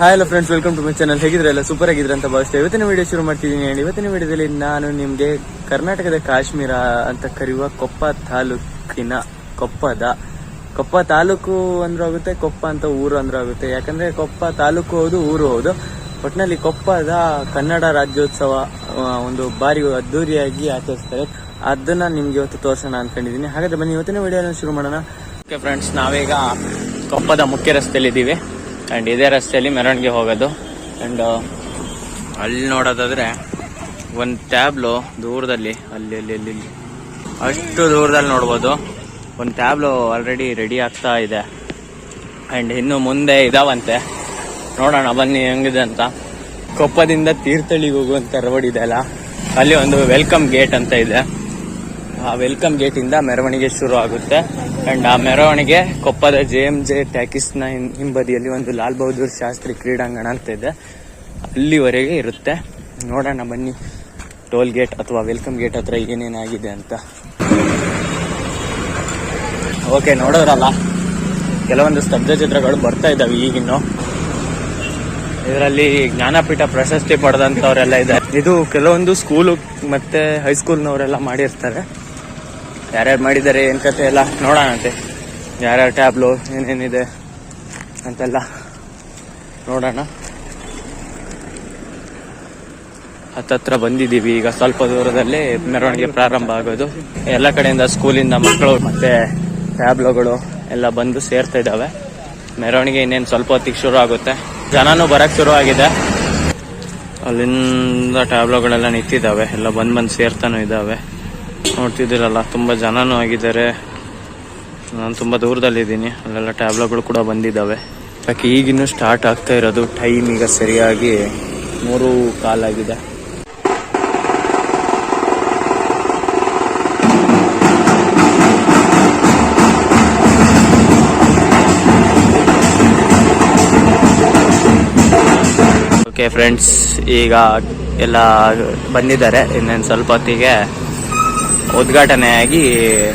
Hi hello friends welcome to my channel ಹೇಗಿದ್ರಲ್ಲ super ಆಗಿದ್ರೆ ಅಂತ ಭಾವಿಸ್ತೇವೆ ಇವತ್ತಿನ ವಿಡಿಯೋ ಶುರು ಮಾಡ್ತಿದ್ದೀನಿ. ಇವತ್ತಿನ ವಿಡಿಯೋದಲ್ಲಿ ನಾನು ನಿಮಗೆ ಕರ್ನಾಟಕದ ಕಾಶ್ಮೀರ ಅಂತ ಕರೆಯುವ ಕೊಪ್ಪ ತಾಲೂಕಿನ ಕೊಪ್ಪದ. ಕೊಪ್ಪ ತಾಲೂಕು ಅಂದ್ರೆ ಆಗುತ್ತೆ, ಕೊಪ್ಪ ಅಂತ ಊರು ಅಂದ್ರೆ ಆಗುತ್ತೆ. ಯಾಕಂದ್ರೆ ಕೊಪ್ಪ ತಾಲೂಕು ಹೌದು, ಊರು ಹೌದು. ಒಟ್ಟಿನಲ್ಲಿ ಕೊಪ್ಪದ ಕನ್ನಡ ರಾಜ್ಯೋತ್ಸವ ಒಂದು ಬಾರಿ ಅದ್ದೂರಿಯಾಗಿ ಆಚರಿಸ್ತಾರೆ. ಅದನ್ನ ನಿಮ್ಗೆ ಇವತ್ತು ತೋರ್ಸೋಣ ಅನ್ಕೊಂಡಿದೀನಿ ಹಾಗಾದ್ರೆ ಬನ್ನಿ, ಇವತ್ತಿನ ವಿಡಿಯೋನ ಶುರು ಮಾಡೋಣ. ಓಕೆ ಫ್ರೆಂಡ್ಸ್ ನಾವೀಗ ಕೊಪ್ಪದ ಮುಖ್ಯ ರಸ್ತೆಯಲ್ಲಿ ಇದ್ದೀವಿ ಅಂಡ್ ಇದೇ ರಸ್ತೆಯಲ್ಲಿ ಮೆರವಣಿಗೆ ಹೋಗೋದು. ಅಂಡ್ ಅಲ್ಲಿ ನೋಡೋದಾದ್ರೆ ಒಂದು ಟ್ಯಾಬ್ಲು ದೂರದಲ್ಲಿ, ಅಲ್ಲಿ ಅಲ್ಲಿ ಅಲ್ಲಿ. ಅಷ್ಟು ದೂರದಲ್ಲಿ ನೋಡ್ಬೋದು. ಒಂದು ಟ್ಯಾಬ್ಲು ಆಲ್ರೆಡಿ ರೆಡಿ ಆಗ್ತಾ ಇದೆ. ಅಂಡ್ ಇನ್ನು ಮುಂದೆ ಇದಾವಂತೆ. ನೋಡೋಣ, ಬನ್ನಿ, ಹೆಂಗಿದೆ ಅಂತ. ಕೊಪ್ಪದಿಂದ ತೀರ್ಥಳ್ಳಿಗೆ ಹೋಗುವಂಥ ರೋಡ್ ಇದೆ ಅಲ್ಲ? ಅಲ್ಲಿ ಒಂದು ವೆಲ್ಕಮ್ ಗೇಟ್ ಅಂತ ಇದೆ. ಆ ವೆಲ್ಕಮ್ ಇಂದ ಮೆರವಣಿಗೆ ಶುರು ಆಗುತ್ತೆ. ಅಂಡ್ ಆ ಮೆರವಣಿಗೆ ಕೊಪ್ಪದ ಜೆ ಎಂ ಜೆ ಟ್ಯಾಕಿಸ್ನ ಹಿಂಬದಿಯಲ್ಲಿ ಒಂದು ಲಾಲ್ ಬಹದ್ದೂರ್ ಶಾಸ್ತ್ರಿ ಕ್ರೀಡಾಂಗಣ ಅಂತ ಇದೆ. ಅಲ್ಲಿವರೆಗೆ ಇರುತ್ತೆ. ನೋಡೋಣ ಬನ್ನಿ. ಟೋಲ್ ಗೇಟ್ ಅಥವಾ ವೆಲ್ಕಮ್ ಗೇಟ್ ಹತ್ರ ಏನೇನಾಗಿದೆ ಅಂತ. ಓಕೆ ನೋಡೋದ್ರಲ್ಲ? ಕೆಲವೊಂದು ಸ್ತಬ್ಧ ಚಿತ್ರಗಳು ಬರ್ತಾ ಇದ್ದಾವೆ ಈಗಿನ್ನು. ಇದರಲ್ಲಿ ಜ್ಞಾನಪೀಠ ಪ್ರಶಸ್ತಿ ಪಡೆದಂತವರೆಲ್ಲ ಇದ್ದಾರೆ. ಇದು ಕೆಲವೊಂದು ಸ್ಕೂಲು ಮತ್ತೆ ಹೈಸ್ಕೂಲ್ನವರೆಲ್ಲ ಮಾಡಿರ್ತಾರೆ. ಯಾರ್ಯಾರು ಮಾಡಿದ್ದಾರೆ ಏನು ಕತೆ ಎಲ್ಲ ನೋಡೋಣಂತೆ. ಯಾರ್ಯಾರು ಟ್ಯಾಬ್ಲು ಏನೇನಿದೆ ಅಂತೆಲ್ಲ ನೋಡೋಣ. ಹತ್ತತ್ರ ಬಂದಿದ್ದೀವಿ, ಈಗ ಸ್ವಲ್ಪ ದೂರದಲ್ಲಿ ಮೆರವಣಿಗೆ ಪ್ರಾರಂಭ ಆಗೋದು. ಎಲ್ಲ ಕಡೆಯಿಂದ ಸ್ಕೂಲಿಂದ ಮಕ್ಕಳು ಮತ್ತೆ ಟ್ಯಾಬ್ಲೋಗಳು ಎಲ್ಲ ಬಂದು ಸೇರ್ತಾ ಇದ್ದಾವೆ. ಮೆರವಣಿಗೆ ಇನ್ನೇನು ಸ್ವಲ್ಪ ಹೊತ್ತಿಗೆ ಶುರು ಆಗುತ್ತೆ. ಜನನೂ ಬರಕ್ ಶುರು ಆಗಿದೆ. ಅಲ್ಲಿಂದ ಟ್ಯಾಬ್ಲೋಗಳೆಲ್ಲ ನಿಂತಿದ್ದಾವೆ, ಎಲ್ಲ ಬಂದ್ ಬಂದ್ ಸೇರ್ತಾನೂ ಇದ್ದಾವೆ. ನೋಡ್ತಿದ್ದೀರಲ್ಲ, ತುಂಬ ಜನನೂ ಆಗಿದ್ದಾರೆ. ನಾನು ತುಂಬ ದೂರದಲ್ಲಿದ್ದೀನಿ, ಅಲ್ಲೆಲ್ಲ ಟ್ಯಾಬ್ಲೆಟ್ಗಳು ಕೂಡ ಬಂದಿದ್ದಾವೆ. ಯಾಕೆ, ಈಗಿನ್ನೂ ಸ್ಟಾರ್ಟ್ ಆಗ್ತಾ ಇರೋದು ಟೈಮ್ ಈಗ ಸರಿಯಾಗಿ ಮೂರು ಕಾಲಾಗಿದೆ ಓಕೆ ಫ್ರೆಂಡ್ಸ್ ಈಗ ಎಲ್ಲ ಬಂದಿದ್ದಾರೆ, ಇನ್ನೇನು ಸ್ವಲ್ಪ ಹೊತ್ತಿಗೆ ಉದ್ಘಾಟನೆಯಾಗಿ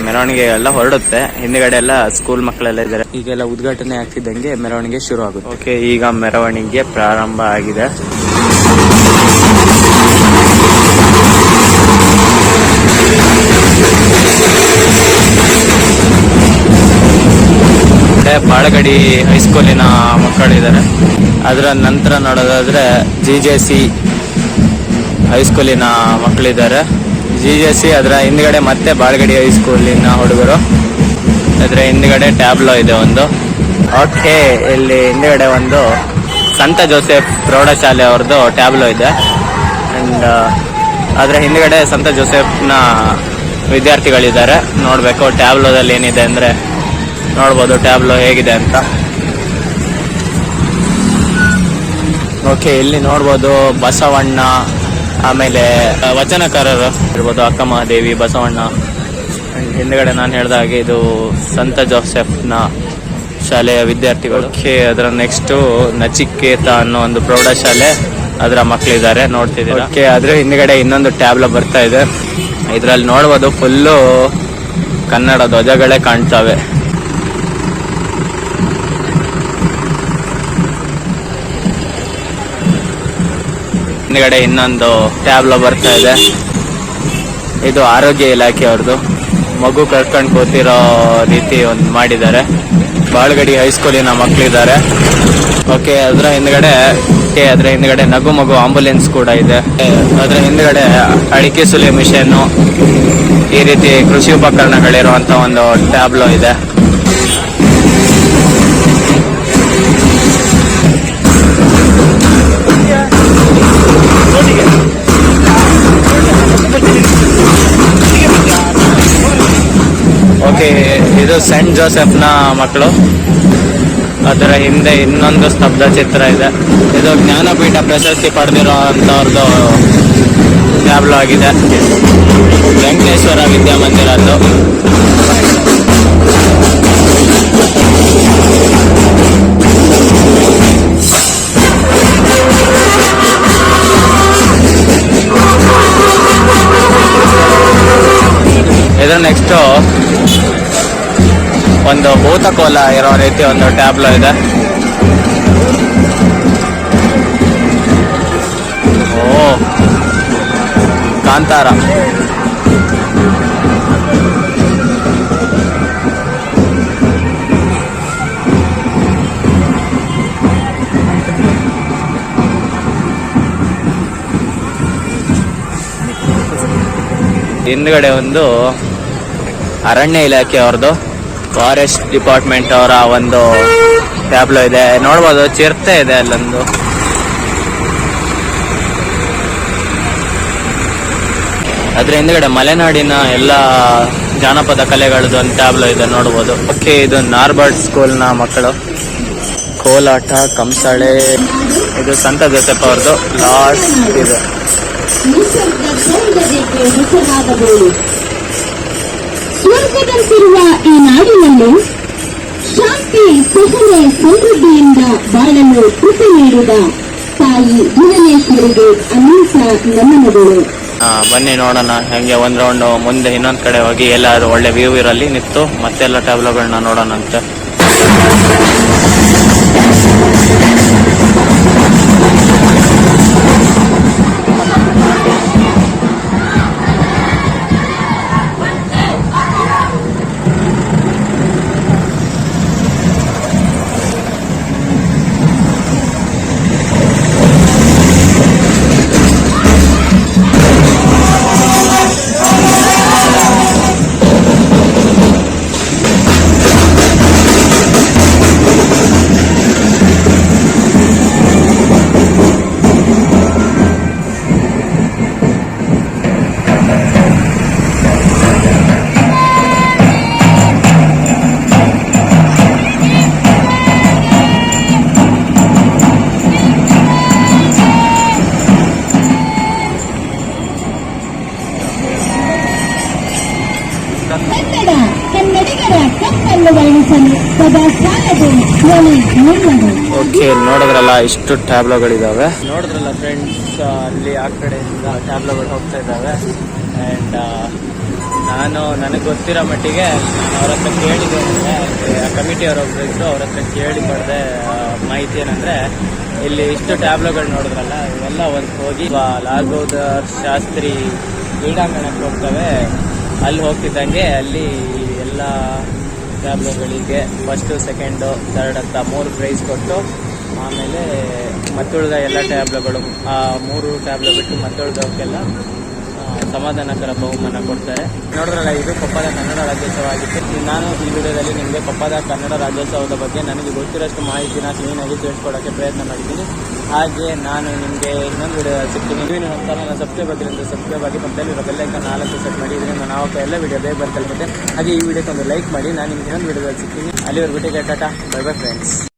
ಮೆರವಣಿಗೆ ಎಲ್ಲ ಹೊರಡುತ್ತೆ. ಹಿಂದ್ಗಡೆ ಎಲ್ಲ ಸ್ಕೂಲ್ ಮಕ್ಕಳೆಲ್ಲ ಇದ್ದಾರೆ. ಈಗೆಲ್ಲ ಉದ್ಘಾಟನೆ ಆಗ್ತಿದ್ದಂಗೆ ಮೆರವಣಿಗೆ ಶುರು ಆಗುತ್ತೆ. ಓಕೆ, ಈಗ ಮೆರವಣಿಗೆ ಪ್ರಾರಂಭ ಆಗಿದೆ. ಬಾಳಗಡಿ ಹೈಸ್ಕೂಲಿನ ಮಕ್ಕಳಿದ್ದಾರೆ. ಅದರ ನಂತರ ನೋಡೋದಾದ್ರೆ ಜಿ ಜೆ ಸಿ ಹೈಸ್ಕೂಲಿನ ಮಕ್ಕಳಿದ್ದಾರೆ. ಜಿ ಜೆ ಸಿ ಅದರ ಹಿಂದ್ಗಡೆ ಮತ್ತೆ ಬಾಳಗಡಿ ಹೈಸ್ಕೂಲಿನ ಹುಡುಗರು. ಅದರ ಹಿಂದ್ಗಡೆ ಟ್ಯಾಬ್ಲೋ ಇದೆ ಒಂದು. ಓಕೆ ಇಲ್ಲಿ ಹಿಂದ್ಗಡೆ ಒಂದು ಸಂತ ಜೋಸೆಫ್ ಪ್ರೌಢಶಾಲೆ ಅವ್ರದ್ದು ಟ್ಯಾಬ್ಲೋ ಇದೆ. ಅಂಡ್ ಅದರ ಹಿಂದ್ಗಡೆ ಸಂತ ಜೋಸೆಫ್ನ ವಿದ್ಯಾರ್ಥಿಗಳಿದ್ದಾರೆ. ನೋಡ್ಬೇಕು ಟ್ಯಾಬ್ಲೋದಲ್ಲಿ ಏನಿದೆ ಅಂದ್ರೆ ನೋಡ್ಬೋದು ಟ್ಯಾಬ್ಲೋ ಹೇಗಿದೆ ಅಂತ. ಓಕೆ ಇಲ್ಲಿ ನೋಡ್ಬೋದು ಬಸವಣ್ಣ ಆಮೇಲೆ ವಚನಕಾರರು ಇರ್ಬೋದು ಅಕ್ಕ ಮಹಾದೇವಿ ಬಸವಣ್ಣ ಹಿಂದ್ಗಡೆ ನಾನು ಹೇಳ್ದ ಹಾಗೆ ಇದು ಸಂತ ಜೋಸೆಫ್ನ ಶಾಲೆಯ ವಿದ್ಯಾರ್ಥಿಗಳು. ಕೆ ಅದರ ನೆಕ್ಸ್ಟ್ ನಚಿಕೇತ ಅನ್ನೋ ಒಂದು ಪ್ರೌಢಶಾಲೆ ಅದರ ಮಕ್ಕಳಿದ್ದಾರೆ ನೋಡ್ತಿದ್ದೀವಿ ಓಕೆ ಆದರೆ ಹಿಂದ್ಗಡೆ ಇನ್ನೊಂದು ಟ್ಯಾಬ್ಲ ಬರ್ತಾ ಇದೆ. ಇದ್ರಲ್ಲಿ ನೋಡ್ಬೋದು ಫುಲ್ಲು ಕನ್ನಡ ಧ್ವಜಗಳೇ ಕಾಣ್ತವೆ. ಹಿಂದ್ಗಡೆ ಇನ್ನೊಂದು ಟ್ಯಾಬ್ಲ ಬರ್ತಾ ಇದೆ. ಇದು ಆರೋಗ್ಯ ಇಲಾಖೆಯವ್ರದ್ದು ಮಗು ಕರ್ಕೊಂಡು ಕೂತಿರೋ ರೀತಿ ಒಂದು ಮಾಡಿದ್ದಾರೆ. ಬಾಳ್ಗಡಿ ಹೈಸ್ಕೂಲಿನ ಮಕ್ಕಳಿದ್ದಾರೆ ಓಕೆ ಅದರ ಹಿಂದ್ಗಡೆ ಓಕೆ ಅದರ ಹಿಂದ್ಗಡೆ ನಗು ಮಗು ಆಂಬುಲೆನ್ಸ್ ಕೂಡ ಇದೆ. ಅದರ ಹಿಂದ್ಗಡೆ ಅಡಿಕೆ ಸುಲಿ ಮಿಷನ್ನು ಈ ರೀತಿ ಕೃಷಿ ಉಪಕರಣಗಳಿರುವಂಥ ಒಂದು ಟ್ಯಾಬ್ಲೋ ಇದೆ. ಓಕೆ, ಇದು ಸೆಂಟ್ ಜೋಸೆಫ್ನ ಮಕ್ಕಳು. ಅದರ ಹಿಂದೆ ಇನ್ನೊಂದು ಸ್ತಬ್ಧ ಚಿತ್ರ ಇದೆ. ಇದು ಜ್ಞಾನಪೀಠ ಪ್ರಶಸ್ತಿ ಪಡೆದಿರೋ ಅಂಥವ್ರದ್ದು ಟ್ಯಾಬ್ಲೋ ಆಗಿದೆ ವೆಂಕಟೇಶ್ವರ ವಿದ್ಯಾಮಂದಿರದ್ದು ಇದ್ರ ನೆಕ್ಸ್ಟು ಒಂದು ಭೂತಕೋಲ ಇರೋ ರೀತಿ ಒಂದು ಟ್ಯಾಬ್ಲೋ ಇದೆ. ಓ ಕಾಂತಾರ. ಹಿಂದ್ಗಡೆ ಒಂದು ಅರಣ್ಯ ಇಲಾಖೆ ಅವ್ರದ್ದು ಫಾರೆಸ್ಟ್ ಡಿಪಾರ್ಟ್ಮೆಂಟ್ ಅವರ ಒಂದು ಟ್ಯಾಬ್ಲೋ ಇದೆ. ನೋಡ್ಬೋದು, ಚಿರತೆ ಇದೆ ಅಲ್ಲೊಂದು. ಅದ್ರ ಹಿಂದ್ಗಡೆ ಮಲೆನಾಡಿನ ಎಲ್ಲ ಜಾನಪದ ಕಲೆಗಳದ್ದು ಒಂದು ಟ್ಯಾಬ್ಲೋ ಇದೆ, ನೋಡ್ಬೋದು. ಓಕೆ, ಇದು ನಾರ್ಬರ್ಡ್ ಸ್ಕೂಲ್ನ ಮಕ್ಕಳು. ಕೋಲಾಟ, ಕಂಸಾಳೆ, ಇದು ಸಂತ ಜೋಸೆಫ್ ಅವ್ರದ್ದು ಲಾಸ್ಟ್ ಇದು. ಸ್ವರ್ಗದಂತಿರುವ ಈ ನಾಡಿನಲ್ಲಿ ಶಾಂತಿ ಸಹನೆ ಸಮೃದ್ಧಿಯಿಂದ ಬಾಳಲು ಕೃಪೆ ನೀಡಿದ ತಾಯಿ ಭುವನೇಶ್ವರಿಗೆ ಅನೇಕ ನಮನಗಳು. ಬನ್ನಿ ನೋಡೋಣ, ಹಂಗೆ ಒಂದ್ ರೌಂಡ್ ಮುಂದೆ ಇನ್ನೊಂದ್ ಕಡೆ ಹೋಗಿ ಎಲ್ಲಾದ್ರೂ ಒಳ್ಳೆ ವ್ಯೂ ಇರಲಿ, ನಿಂತು ಮತ್ತೆಲ್ಲ ಟ್ಯಾಬ್ಲೋಗಳನ್ನ ನೋಡೋಣ ಅಂತ ಓಕೆ, ನೋಡಿದ್ರಲ್ಲ, ಇಷ್ಟು ಟ್ಯಾಬ್ಲೋಗಳಿದಾವೆ. ನೋಡಿದ್ರಲ್ಲ ಫ್ರೆಂಡ್ಸ್ ಅಲ್ಲಿ ಆ ಕಡೆಯಿಂದ ಟ್ಯಾಬ್ಲೋಗಳು ಹೋಗ್ತಾ ಇದ್ದಾವೆ ಆ್ಯಂಡ್ ನಾನು, ನನಗೆ ಗೊತ್ತಿರೋ ಮಟ್ಟಿಗೆ ಅವ್ರ ಹತ್ರ ಕೇಳಿದೆ ಅಂದರೆ ಕಮಿಟಿ ಅವ್ರು ಹೋಗ್ಬೇಕು ಅವ್ರ ಹತ್ರ ಕೇಳಿ ಪಡೆದೆ ಮಾಹಿತಿ ಏನಂದರೆ, ಇಲ್ಲಿ ಇಷ್ಟು ಟ್ಯಾಬ್ಲೋಗಳು ನೋಡಿದ್ರಲ್ಲ, ಇವೆಲ್ಲ ಒಂದು ಹೋಗಿ ಬಹದ್ದೂರ್ ಶಾಸ್ತ್ರಿ ಕ್ರೀಡಾಂಗಣಕ್ಕೆ ಹೋಗ್ತವೆ. ಅಲ್ಲಿ ಹೋಗ್ತಿದ್ದಂಗೆ ಅಲ್ಲಿ ಎಲ್ಲ ಟ್ಯಾಬ್ಲೋಗಳಿಗೆ ಫಸ್ಟು ಸೆಕೆಂಡು ಥರ್ಡ್ ಅಂತ ಮೂರು ಪ್ರೈಸ್ ಕೊಟ್ಟು, ಆಮೇಲೆ ಮತ್ತುಳಿದ ಎಲ್ಲ ಟ್ಯಾಬ್ಲೆಗಳು ಆ ಮೂರು ಟ್ಯಾಬ್ಲೆ ಬಿಟ್ಟು ಮತ್ತುಳಿದವಕ್ಕೆಲ್ಲ ಸಮಾಧಾನಕರ ಬಹುಮಾನ ಕೊಡ್ತಾರೆ. ನೋಡಿದ್ರಲ್ಲ, ಇದು ಕೊಪ್ಪದ ಕನ್ನಡ ರಾಜ್ಯೋತ್ಸವ ಆಗಿತ್ತು ನಾನು ಈ ವಿಡಿಯೋದಲ್ಲಿ ನಿಮಗೆ ಕೊಪ್ಪದ ಕನ್ನಡ ರಾಜ್ಯೋತ್ಸವದ ಬಗ್ಗೆ ನನಗೆ ಗೊತ್ತಿರೋಷ್ಟು ಮಾಹಿತಿನ ಕ್ಲೀನಾಗಿ ತಿಳಿಸ್ಕೊಡೋಕ್ಕೆ ಪ್ರಯತ್ನ ಮಾಡಿದ್ದೀನಿ ಹಾಗೆ ನಾನು ನಿಮಗೆ ಇನ್ನೊಂದು ವಿಡಿಯೋ ಸಿಗ್ತೀನಿ. ನೀವು ನಮ್ಮ ಚಾನಲ್ನ ಸಬ್ಸ್ಕ್ರೈಬ್ ಆಗಿರೋದು ಸಬ್ಸ್ಕ್ರೈಬ್ ಆಗಿ ಪಕ್ಕದಲ್ಲಿರೋ ಬೆಲ್ಲೈಕನ್ ನಾಲ್ಕು ಸೆಟ್ ಮಾಡಿ, ಇದರಿಂದ ನಾವು ಎಲ್ಲ ವಿಡಿಯೋ ಬೇಗ ಬರ್ತಲ್ಪತ್ತೆ ಹಾಗೆ ಈ ವಿಡಿಯೋಕ್ಕೆ ಒಂದು ಲೈಕ್ ಮಾಡಿ, ನಾನು ನಿಮ್ಗೆ ಇನ್ನೊಂದು ವಿಡಿಯೋದಲ್ಲಿ ಸಿಗ್ತೀನಿ. ಅಲ್ಲಿವರೆಗೂ ಟಾಟಾ? Bye bye friends